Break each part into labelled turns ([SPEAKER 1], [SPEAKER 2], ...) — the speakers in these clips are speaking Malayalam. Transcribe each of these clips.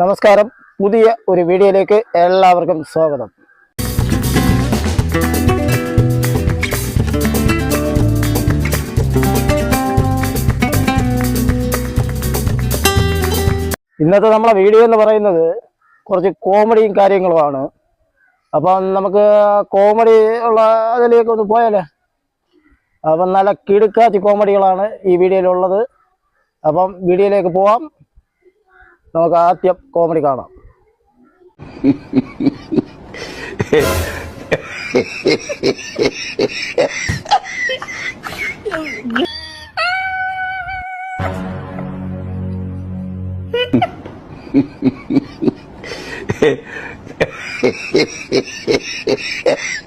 [SPEAKER 1] നമസ്കാരം. പുതിയ ഒരു വീഡിയോയിലേക്ക് എല്ലാവർക്കും സ്വാഗതം. ഇന്നത്തെ നമ്മളെ വീഡിയോ എന്ന് പറയുന്നത് കുറച്ച് കോമഡിയും കാര്യങ്ങളുമാണ്. അപ്പം നമുക്ക് കോമഡി ഉള്ള അതിലേക്ക് ഒന്ന് പോയാലേ? അപ്പം നല്ല കിടുക്കാച്ചി കോമഡികളാണ് ഈ വീഡിയോയിലുള്ളത്. അപ്പം വീഡിയോയിലേക്ക് പോവാം. നമുക്ക് ആദ്യം കോമഡി കാണാം.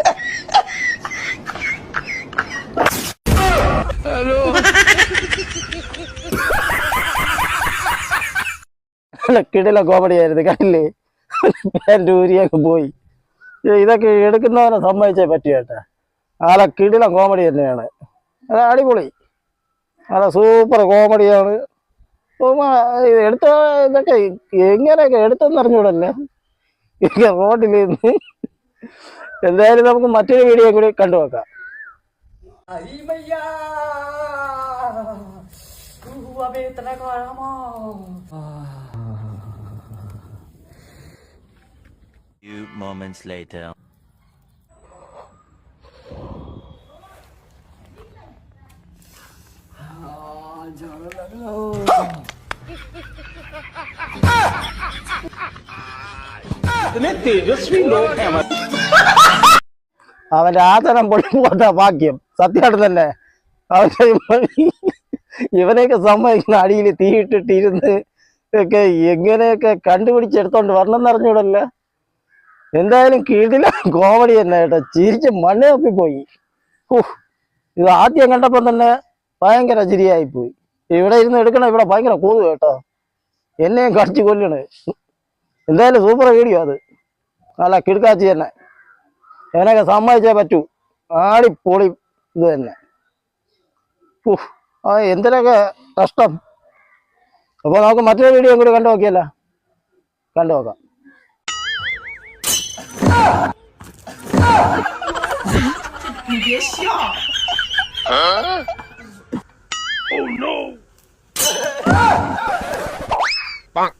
[SPEAKER 1] നല്ല കിടില കോമഡി ആയിരുന്നു കണ്ടില്ലേ? പാന്റ് ഊരിയൊക്കെ പോയി. ഇതൊക്കെ എടുക്കുന്നവനെ സമ്മതിച്ചേ പറ്റിയേട്ടെ ആളെ കിടില കോമഡി തന്നെയാണ്. അത് അടിപൊളി. നല്ല സൂപ്പർ കോമഡിയാണ് എടുത്ത ഇതൊക്കെ എങ്ങനെയൊക്കെ എടുത്തെന്ന് അറിഞ്ഞൂടല്ലേ? ഇതൊക്കെ റോഡിൽ നിന്ന്. എന്തായാലും നമുക്ക് മറ്റൊരു വീഡിയോ കൂടി കണ്ടു നോക്കാം.
[SPEAKER 2] Few moments later.
[SPEAKER 1] അവന്റെ ആചരം പൊളിപ്പോട്ട പോട്ട ഭാഗ്യം സത്യമായിട്ട് തന്നെ അവന്റെ ഇവനെയൊക്കെ സമ്മതിക്കുന്ന അടിയിൽ തീയിട്ടിട്ടിരുന്ന് ഒക്കെ എങ്ങനെയൊക്കെ കണ്ടുപിടിച്ചെടുത്തോണ്ട് വരണം എന്നറിഞ്ഞൂടല്ല എന്തായാലും കീഴില കോമഡി തന്നെ കേട്ടോ. ചിരിച്ച് മണ്ണ് തപ്പിപ്പോയി. ഓഹ് ഇത് ആദ്യം കണ്ടപ്പോൾ തന്നെ ഭയങ്കര ചിരിയായി പോയി ഇവിടെ ഇരുന്ന് എടുക്കണം ഇവിടെ ഭയങ്കര കൂതു കേട്ടോ. എന്നെയും കടിച്ചു കൊല്ലണ്. എന്തായാലും സൂപ്പർ വീഡിയോ അത്. നല്ല കിടുക്കാച്ചി തന്നെ. എനക്ക് സമ്മതിച്ചേ പറ്റൂ. ആടിപ്പൊളി ഇത് തന്നെ. ആ എന്തിനൊക്കെ കഷ്ടം. അപ്പോൾ നമുക്ക് മറ്റൊരു വീഡിയോ കൂടി കണ്ടു നോക്കിയല്ല. കണ്ടു നോക്കാം. 你
[SPEAKER 3] 别笑。！Oh no！棒！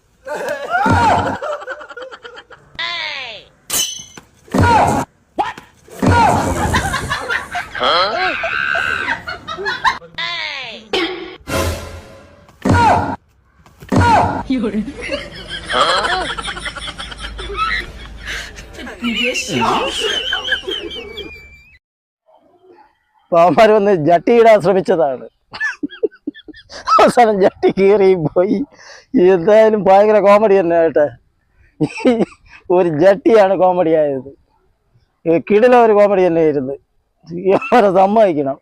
[SPEAKER 3] 哎！！What？哎！有人。
[SPEAKER 1] അപ്പൊ അവന്മാർ വന്ന് ജട്ടിയിടാൻ ശ്രമിച്ചതാണ്. അവസാനം ജട്ടി കീറി പോയി. എന്തായാലും ഭയങ്കര കോമഡി തന്നെ കേട്ടെ. ഒരു ജട്ടിയാണ് കോമഡി ആയത്. കിടല ഒരു കോമഡി തന്നെ ആയിരുന്നു അവരെ സമ്മതിക്കണം.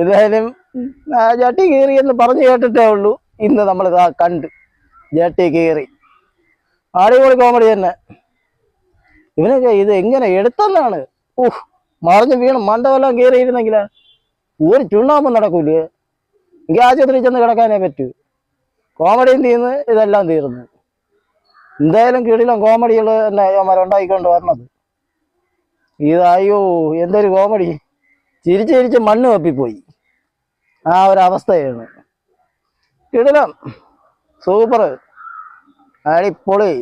[SPEAKER 1] എന്തായാലും ജട്ടി കീറി എന്ന് പറഞ്ഞു കേട്ടിട്ടേ ഉള്ളൂ. ഇന്ന് നമ്മൾ കണ്ട്. ജട്ടി കീറി. അടിപൊളി കോമഡി തന്നെ. ഇവനൊക്കെ ഇത് എങ്ങനെ എടുത്തെന്നാണ്? ഊഹ് മറിഞ്ഞ് വീണ് മണ്ടവെല്ലാം കയറിയിരുന്നെങ്കിൽ ഒരു ചുണ്ണാമ്പ് നടക്കൂലേ? എനിക്ക് ആശുപത്രി ചെന്ന് കിടക്കാനേ പറ്റൂ. കോമഡിയും തീർന്ന് ഇതെല്ലാം തീർന്നു. എന്തായാലും കീഴിലും കോമഡികൾ തന്നെ ഉണ്ടാക്കിക്കൊണ്ട് വരണത്. ഇത് അയ്യോ എന്തൊരു കോമഡി. ചിരിച്ച് ചിരിച്ച് മണ്ണ് തപ്പിപ്പോയി ആ ഒരു അവസ്ഥയാണ്. കിടിലം സൂപ്പർ. അടിപൊളി.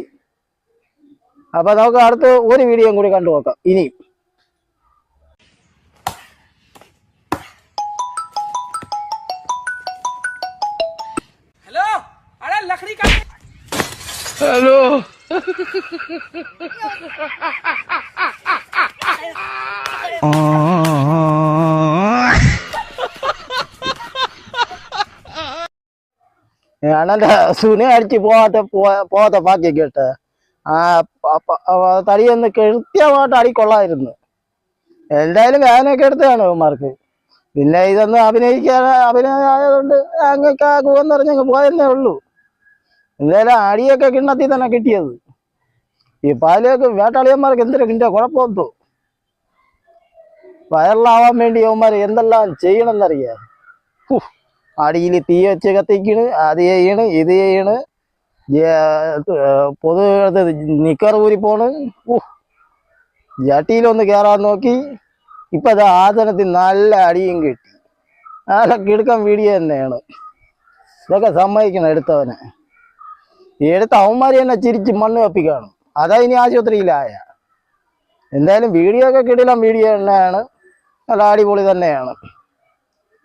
[SPEAKER 1] അപ്പോൾ നമുക്ക് അടുത്ത ഒരു വീഡിയോയും കൂടി കണ്ടു നോക്കാം ഇനിയും
[SPEAKER 3] ഹലോ
[SPEAKER 1] ഹലോ அண்ணாண்ட சுனே அடிச்சு போகாத போகாத பாக்கி கேட்டேன் ആ പ- തടിയൊന്ന് കൃത്യമായിട്ട് അടിക്കൊള്ളായിരുന്നു എന്തായാലും വേനൊക്കെ എടുത്തതാണ് അവന്മാർക്ക് പിന്നെ ഇതൊന്നും അഭിനയിക്കാൻ അഭിനയമായതുകൊണ്ട് അങ്ങക്ക് ആകുമെന്ന് പറഞ്ഞങ്ങ് പോയെന്നേ ഉള്ളൂ. എന്തായാലും അടിയൊക്കെ കിണ്ണത്തിൽ തന്നെ കിട്ടിയത്. ഈ പാലൊക്കെ വേട്ടാളിയന്മാർക്ക് എന്തൊരു കിട്ടിയ കുഴപ്പമൊന്നു വൈറലാവാൻ വേണ്ടി അവന്മാർ എന്തെല്ലാം ചെയ്യണമെന്നറിയാം. അടിയിൽ തീ വെച്ച് കത്തിക്കണ് അത് ചെയ്യണ് ഇത് ചെയ്യണ്. പൊതു നിക്കർ ഊരിപ്പോണ്. ജട്ടിയിലൊന്ന് കയറാൻ നോക്കി. ഇപ്പൊ അത് ആസനത്തിൽ നല്ല അടിയും കിട്ടി. നല്ല കിടുക്കം വീഡിയോ തന്നെയാണ്. ഇതൊക്കെ സമ്മതിക്കണം എടുത്തവനെ. എടുത്ത അവന്മാർ തന്നെ ചിരിച്ച് മണ്ണ് കപ്പി അതാ ഇനി ആശുപത്രിയിലായ. എന്തായാലും വീഡിയോ ഒക്കെ കിടിലം വീഡിയോ തന്നെയാണ്. നല്ല അടിപൊളി തന്നെയാണ്.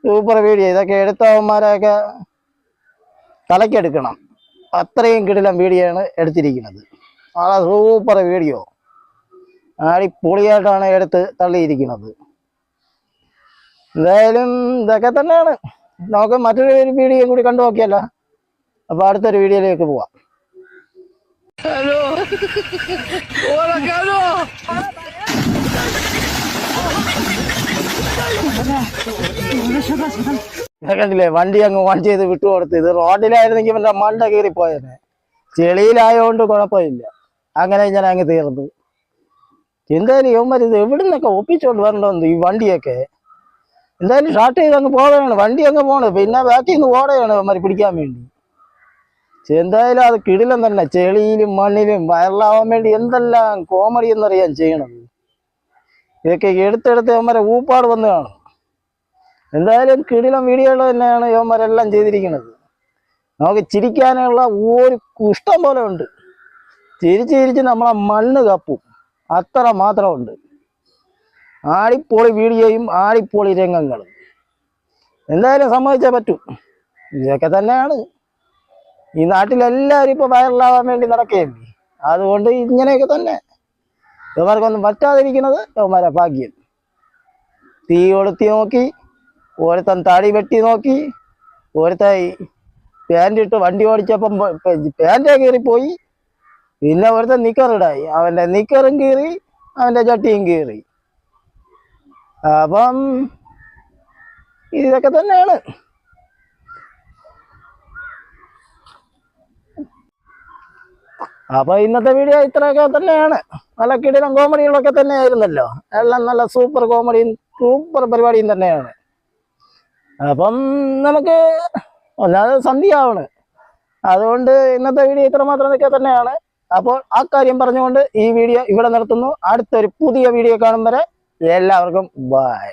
[SPEAKER 1] സൂപ്പർ വീഡിയോ ഇതൊക്കെ എടുത്തവന്മാരെയൊക്കെ തലക്കെടുക്കണം അത്രയും കിടിലം വീഡിയോ ആണ് എടുത്തിരിക്കുന്നത്. ആ സൂപ്പർ വീഡിയോ. അടിപൊളിയായിട്ടാണ് എടുത്ത് തള്ളിയിരിക്കുന്നത്. എന്തായാലും ഇതൊക്കെ തന്നെയാണ്. നമുക്ക് മറ്റൊരു വീഡിയോ കൂടി കണ്ടു നോക്കിയല്ലോ. അപ്പൊ അടുത്തൊരു വീഡിയോയിലേക്ക് പോവാം. ഇതൊക്കെ കണ്ടില്ലേ? വണ്ടി അങ്ങ് ഓൺ ചെയ്ത് വിട്ടു കൊടുത്ത്. ഇത് റോഡിലായിരുന്നെങ്കിൽ എന്റെ മണ്ട കീറി പോയേനെ. ചെളിയിലായതുകൊണ്ട് കുഴപ്പമില്ല. അങ്ങനെ ഞാൻ അങ്ങ് തീർന്നു. എന്തായാലും ഇവന്മാർ ഇത് എവിടെ നിന്നൊക്കെ ഒപ്പിച്ചോണ്ട് വരണ്ടോന്ന് ഈ വണ്ടിയൊക്കെ? എന്തായാലും ഷാർട്ട് ചെയ്ത് അങ്ങ് പോവുകയാണ് വണ്ടി അങ്ങ് പോണ്. പിന്നെ ബാക്കി നിന്ന് ഓടയാണ് ഇവന്മാർ പിടിക്കാൻ വേണ്ടി. എന്തായാലും അത് കിടിലം തന്നെ. ചെളിയിലും മണ്ണിലും വയറിലാവാൻ വേണ്ടി എന്തെല്ലാം കോമഡി എന്നറിയാൻ ചെയ്യണത് ഇതൊക്കെ എടുത്തെടുത്ത് ഇവന്മാരെ ഊപ്പാട് വന്ന് കാണും. എന്തായാലും കിടിലം വീഡിയോകൾ തന്നെയാണ് ഇവന്മാരെല്ലാം ചെയ്തിരിക്കുന്നത്. നമുക്ക് ചിരിക്കാനുള്ള ഒരു ഇഷ്ടം പോലെ ഉണ്ട്. ചിരിച്ച് ചിരിച്ച് നമ്മളെ മണ്ണ് കപ്പും. അത്ര മാത്രമുണ്ട്. ആടിപ്പൊളി വീഡിയോയും ആടിപ്പൊളി രംഗങ്ങളും. എന്തായാലും സമ്മതിച്ചേ പറ്റൂ. ഇതൊക്കെ തന്നെയാണ്. ഈ നാട്ടിലെല്ലാവരും ഇപ്പോൾ വൈറലാവാൻ വേണ്ടി നടക്കുകയല്ലേ അതുകൊണ്ട് ഇങ്ങനെയൊക്കെ തന്നെ. ഇവന്മാർക്കൊന്നും പറ്റാതിരിക്കുന്നത് ഇവന്മാരെ ഭാഗ്യം. തീ കൊളുത്തി നോക്കി. ഒരുത്തൻ താടി വെട്ടി നോക്കി. ഒരുത്തൻ പാന്റ് ഇട്ട് വണ്ടി ഓടിച്ചപ്പം പാന്റേ കീറിപ്പോയി പിന്നെ ഒരുത്തൻ നിക്കറിടായി അവന്റെ നിക്കറും കീറി അവന്റെ ചട്ടിയും കീറി. അപ്പം ഇതൊക്കെ തന്നെയാണ്. അപ്പൊ ഇന്നത്തെ വീഡിയോ ഇത്രയൊക്കെ തന്നെയാണ്. നല്ല കിടിലം കോമഡികളൊക്കെ തന്നെ ആയിരുന്നല്ലോ എല്ലാം നല്ല സൂപ്പർ കോമഡിയും സൂപ്പർ പരിപാടിയും തന്നെയാണ്. അപ്പം നമുക്ക് ഒന്നാമത് സന്ധ്യയാവണ്. അതുകൊണ്ട് ഇന്നത്തെ വീഡിയോ ഇത്ര മാത്രമൊക്കെ തന്നെയാണ്. അപ്പോൾ ആ കാര്യം പറഞ്ഞുകൊണ്ട് ഈ വീഡിയോ ഇവിടെ നിർത്തുന്നു. അടുത്തൊരു പുതിയ വീഡിയോ കാണും വരെ എല്ലാവർക്കും ബൈ